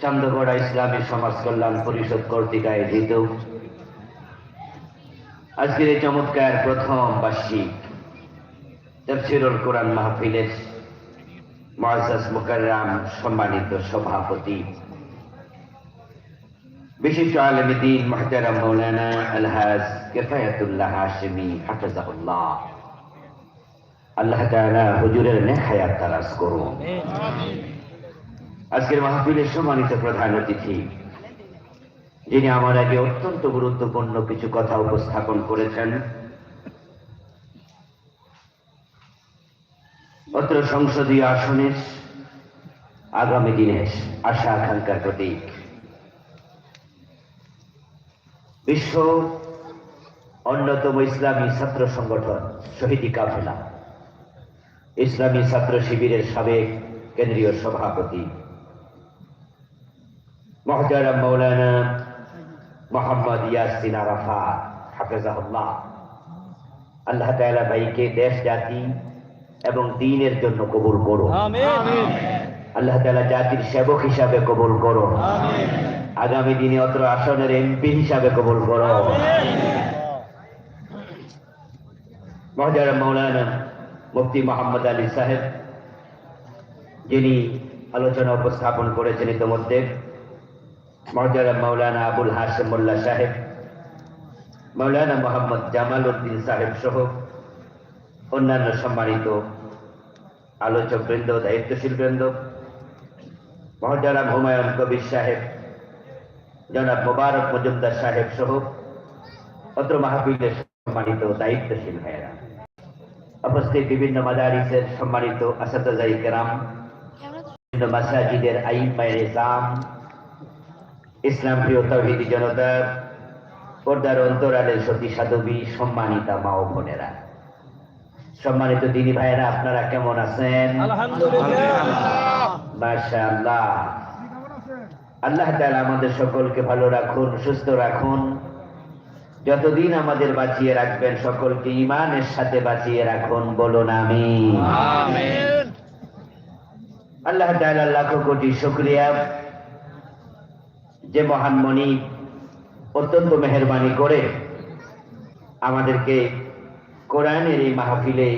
চন্দ্রগড়া ইসলামী সমাজ কল্যাণ পরিষদ কর্তৃক আয়োজিত আজকের এই চমৎকার প্রথম বার্ষিক তফসিরুল কোরআন মাহফিলের মহাজাজ মুকাররাম সম্মানিত সভাপতি। বিশিষ্ট আলমী দিন মহতারাম মৌলানা আলহাজ কেফায়াতুল্লাহ হাশমি হাফেজাউল্লাহ আল্লাহ তাআলা হুজুরের নেখায়াত তারাজ করুন। আজকের মাহফিলের সম্মানিত প্রধান অতিথি যিনি আমার আগে অত্যন্ত গুরুত্বপূর্ণ কিছু কথা উপস্থাপন করেছেন অত্র সংসদীয় আসনের আগামী দিনের আশা আকাঙ্ক্ষার প্রতীক। বিশ্ব অন্যতম ইসলামী ছাত্র সংগঠন শহীদি কাফেলা। ইসলামী ছাত্র শিবিরের সাবেক কেন্দ্রীয় সভাপতি। মৌলানা মোহাম্মদ ইয়াসিন আরাফা হাফেজাহুল্লাহ। আল্লাহ তাআলা ভাইকে দেশ জাতি এবং দিনের জন্য কবুল আমিন। আল্লাহ তাআলা জাতির সেবক হিসাবে কবুল আমিন। আগামী দিনে অত্র আসনের এমপি হিসাবে কবুল করো মহতারাম মৌলানা মুফতি মোহাম্মদ আলী সাহেব, যিনি আলোচনা উপস্থাপন করেছেন ইতিমধ্যে মহতারাম মৌলানা আবুল হাসেম মোল্লা সাহেব মৌলানা মোহাম্মদ জামাল উদ্দিন সাহেব সহ অন্যান্য সম্মানিত আলোচক বৃন্দ, দায়িত্বশীল বৃন্দ মহতারাম হুমায়ুন কবির সাহেব, জনাব মোবারক মজুমদার সাহেব সহ অত্র মাহফিলের সম্মানিত দায়িত্বশীল ভাইয়েরা। উপস্থিত বিভিন্ন মাদারিসের সম্মানিত আসাদাই কেরাম বিভিন্ন মাসাজিদের আইন মায়ের ইসলাম ইসলাম প্রিয় তৌহিদি জনতা পর্দার অন্তরালের সতী সাধবী সম্মানিতা মা ও বোনেরা। সম্মানিত দিনী ভাইয়েরা আপনারা কেমন আছেন? আল্লাহ তাআলা আমাদের সকলকে ভালো রাখুন সুস্থ রাখুন। যতদিন আমাদের বাঁচিয়ে রাখবেন সকলকে ইমানের সাথে বাঁচিয়ে রাখুন বলুন আমি আল্লাহ তাআলা লাখো কোটি শুকরিয়া। যে মহান মনি অত্যন্ত মেহরবানি করে আমাদেরকে কোরআনের এই মাহফিলে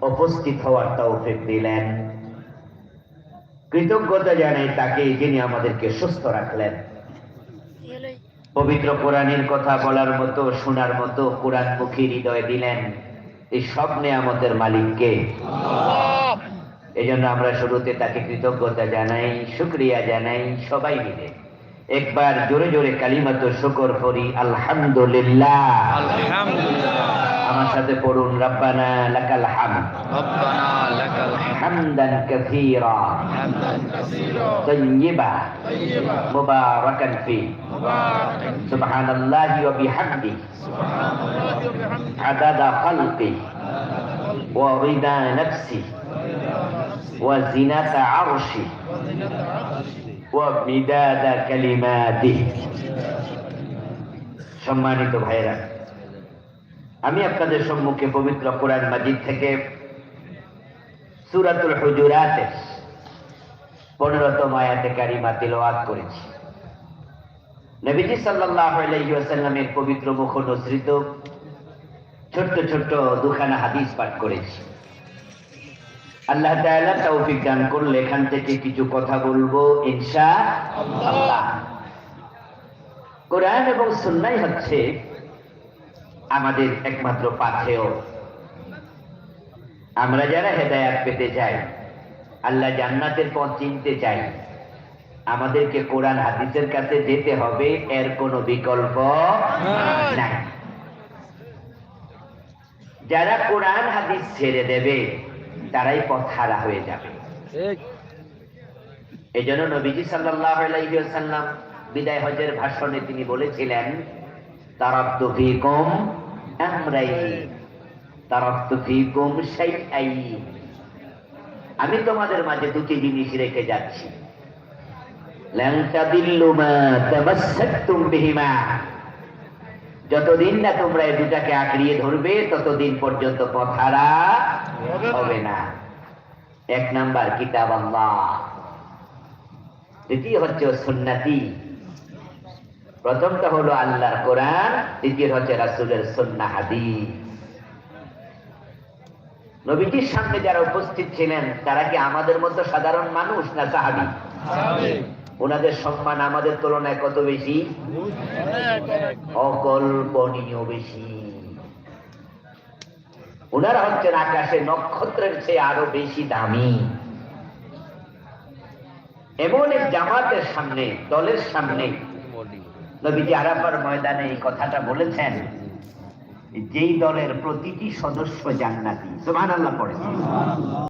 উপস্থিত হওয়ার তৌফিক দিলেন। কৃতজ্ঞতা জানাই তাকে যিনি আমাদেরকে সুস্থ রাখলেন। পবিত্র কোরআনের কথা বলার মতো, শোনার মতো কোরআন মুখী হৃদয় দিলেন এই সব নেয়ামতের মালিককে। এই জন্য আমরা শুরুতে তাকে কৃতজ্ঞতা জানাই, শুক্রিয়া জানাই, সবাই মিলে। একবার জোরে জোরে কালিমাত শুকর করি আলহামদুলিল্লাহ। আলহামদুলিল্লাহ। আমার সাথে পড়ুন রব্বানা লাকাল হামদ ربنا لك الحمد হামদান কাসীরা حمدا كثيرا طيبا طيبا মুবারাকান ফি مباركا সুবহানাল্লাহি ওয়া বিহামদি سبحان الله وبحمده আদাদা খালকি ওয়া রিদা নাফসি ওয়া জিনাতা আরশি ওয়া মিদাদা কালিমাতিহি সম্মানিত ভাইরা আমি আপনাদের সম্মুখে পবিত্র কোরআন মাজিদ থেকে সূরাতুল হুজুরাতের পনেরোতম আয়াতে কারিমা তিলাওয়াত করেছি। নবীজি ওয়াসাল্লামের পবিত্র মুখ নসৃত ছোট্ট ছোট্ট দুখানা হাদিস পাঠ করেছি। আল্লাহ তাআলা তৌফিক করলে এখান থেকে কিছু কথা বলব ইনশাআল্লাহ কোরআন এবং সুন্নাহ হচ্ছে আমাদের একমাত্র পাথেয়। আমরা যারা হেদায়াত পেতে চাই আল্লাহ জান্নাতের পথ চিনতে চাই আমাদেরকে কোরআন হাদিসের কাছে যেতে হবে এর কোনো বিকল্প নাই। যারা কোরআন হাদিস ছেড়ে দেবে তারাই পথ হারা হয়ে যাবে। এই জন্য নবীজি সাল্লাহ বিদায় হজের ভাষণে তিনি বলেছিলেন তারাব্দু ফিকুম আমরাইন তারাব্দু ফিকুম শাইআইন আমি তোমাদের মাঝে দুটি জিনিস রেখে যাচ্ছি। যতদিন না তোমরা এই দুটাকে আঁকড়িয়ে ধরবে ততদিন পর্যন্ত পথ হারা হবে না। হবে না। এক নাম্বার কিতাব আল্লাহ। দ্বিতীয় হচ্ছে সুন্নাতি। প্রথমটা হলো আল্লাহর কোরআন দ্বিতীয় হচ্ছে রাসূলের সুন্নাহ হাদিস। নবীজির সামনে যারা উপস্থিত ছিলেন তারা কি আমাদের মতো সাধারণ মানুষ না সাহাবি? ওনাদের সম্মান আমাদের তুলনায় কত বেশি? অকল্পনীয় বেশি। ওনারা হচ্ছেন আকাশে নক্ষত্রের চেয়ে আরও বেশি দামি। এমন এক জামাতের সামনে দলের সামনে নবীজি আরাফার ময়দানে এই কথাটা বলেছেন যেই দলের প্রতিটি সদস্য জান্নাতি। সুবহানাল্লাহ পড়ে